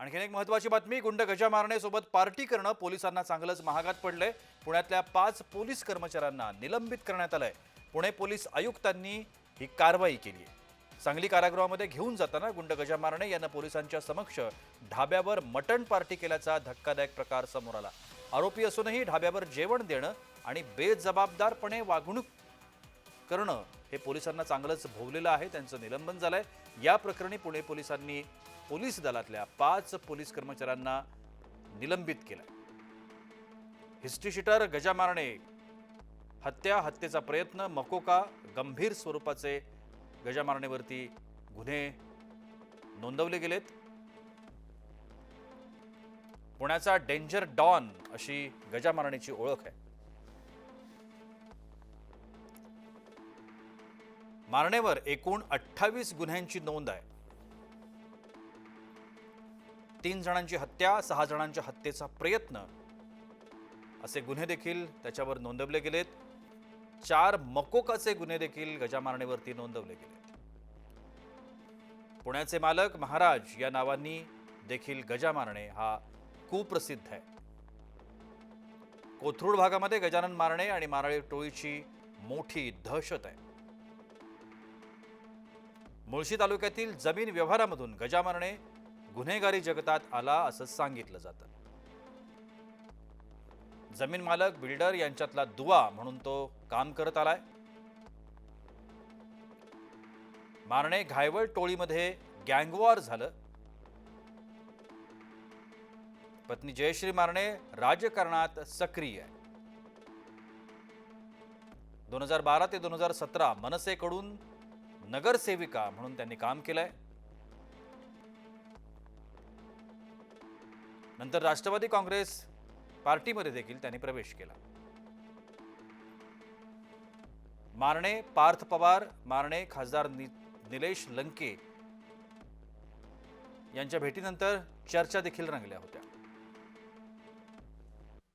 आणखीन एक महत्वाची बातमी गुंड गजा मारण्यासोबत पार्टी करणं पोलिसांना चांगलंच महागात पडलंय. पुण्यातल्या पाच पोलीस कर्मचाऱ्यांना निलंबित करण्यात आलंय. पुणे पोलीस आयुक्तांनी ही कारवाई केली आहे. सांगली कारागृहामध्ये घेऊन जाताना गुंड गजा मारणे यांना पोलिसांच्या समक्ष ढाब्यावर मटण पार्टी केल्याचा धक्कादायक प्रकार समोर आला. आरोपी असूनही ढाब्यावर जेवण देणं आणि बेजबाबदारपणे वागणूक करणं हे पोलिसांना चांगलंच भोवलेलं आहे त्यांचं निलंबन झालंय. या प्रकरणी पुणे पोलिसांनी पोलीस दलातल्या पाच पोलीस कर्मचाऱ्यांना निलंबित केलं. हिस्ट्रीशीटर गजा मारणे हत्या हत्येचा प्रयत्न मकोका गंभीर स्वरूपाचे गजा मारणेवरती गुन्हे नोंदवले गेलेत. पुण्याचा डेंजर डॉन अशी गजा ओळख आहे. मारणेवर एकूण अठ्ठावीस गुन्ह्यांची नोंद आहे. तीन जणांची हत्या सहा जणांच्या हत्येचा प्रयत्न. असे गुन्हे देखील त्याच्यावर नोंदवले गेलेत. चार मकोकाचे गुन्हे देखील गजामारणेवरती नोंदवले गेलेत. पुण्याचे मालक महाराज या नावांनी देखील गजा मारणे हा कुप्रसिद्ध आहे. कोथरूड भागामध्ये गजानन मारणे आणि मारळी टोळीची मोठी दहशत आहे. मुळशी तालुक्यातील जमीन व्यवहारामधून गजामारणे गुन्हेगारी जगतात आला असं सांगितलं जातं. जमीन मालक बिल्डर यांच्यातला दुवा म्हणून तो काम करत आलाय. मारणे घायवळ टोळीमध्ये गँगवॉर झालं. पत्नी जयश्री मारणे राजकारणात सक्रिय आहे. दोन हजार बारा ते दोन हजार सतरा मनसेकडून नगरसेविका म्हणून त्यांनी काम केलंय. नंतर राष्ट्रवादी काँग्रेस पार्टीमध्ये देखील त्यांनी प्रवेश केला. मारणे पार्थ पवार मारणे खासदार नि निलेश लंके यांच्या भेटीनंतर चर्चा देखील रंगल्या होत्या.